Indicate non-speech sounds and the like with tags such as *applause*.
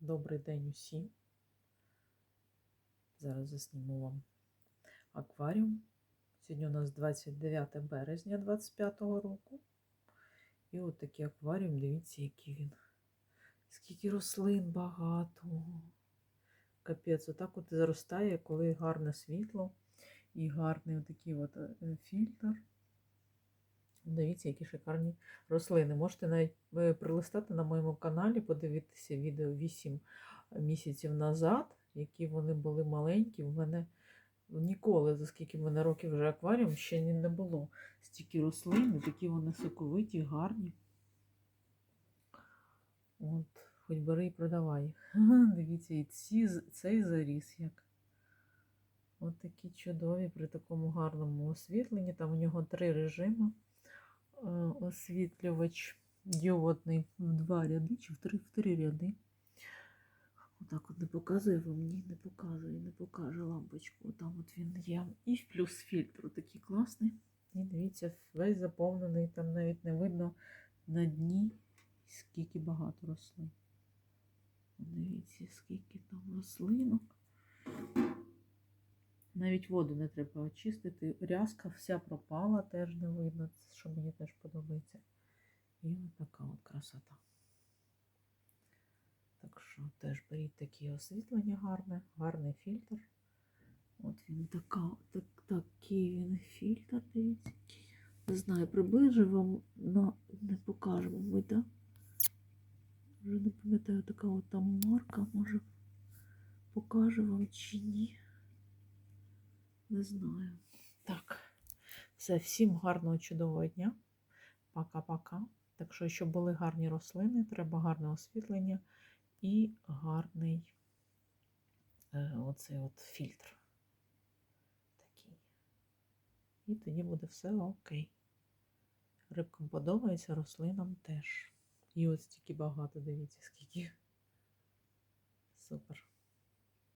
Добрий день усім. Зараз засніму вам акваріум. Сьогодні у нас 29 березня 25 року. І от такий акваріум, дивіться, який він. Скільки рослин багато. Капець, отак от заростає, коли гарне світло і гарний отакий от е, фільтр. Дивіться, які шикарні рослини. Можете навіть е, прилистати на моєму каналі, подивитися відео 8 місяців назад, які вони були маленькі. В мене ніколи, за скільки в мене років вже акваріум, ще не було стільки рослин, такі вони соковиті, гарні. От, хоч бери і продавай. *laughs* Дивіться, і ці, цей заріс як. От такі чудові при такому гарному освітленні. Там у нього три режими. Е, Освітлювач діодний в два ряди чи в три, в три ряди. Отак от не показує вам, ні, не показує, не покаже лампочку. Там от він є. І плюс фільтр такий класний. І дивіться, весь заповнений, там навіть не видно на дні, скільки багато рослин. Дивіться, скільки там рослинок. Навіть воду не треба очистити. Рязка вся пропала, теж не видно, що мені теж подобається. І от така от красота. Так що теж беріть такі освітлення гарне, гарний фільтр. От він така, так, такий він фільтр, дивіться. Не знаю, приближу вам, но не покажу, мабуть, да? Вже не пам'ятаю, така от там марка, може покажу вам чи ні. Не знаю. Так, все, всім гарного чудового дня. Пока-пока. Так що, щоб були гарні рослини, треба гарне освітлення і гарний е, оцей от фільтр. Такий. І тоді буде все окей. Рибкам подобається, рослинам теж. І ось стільки багато, дивіться, скільки. Супер.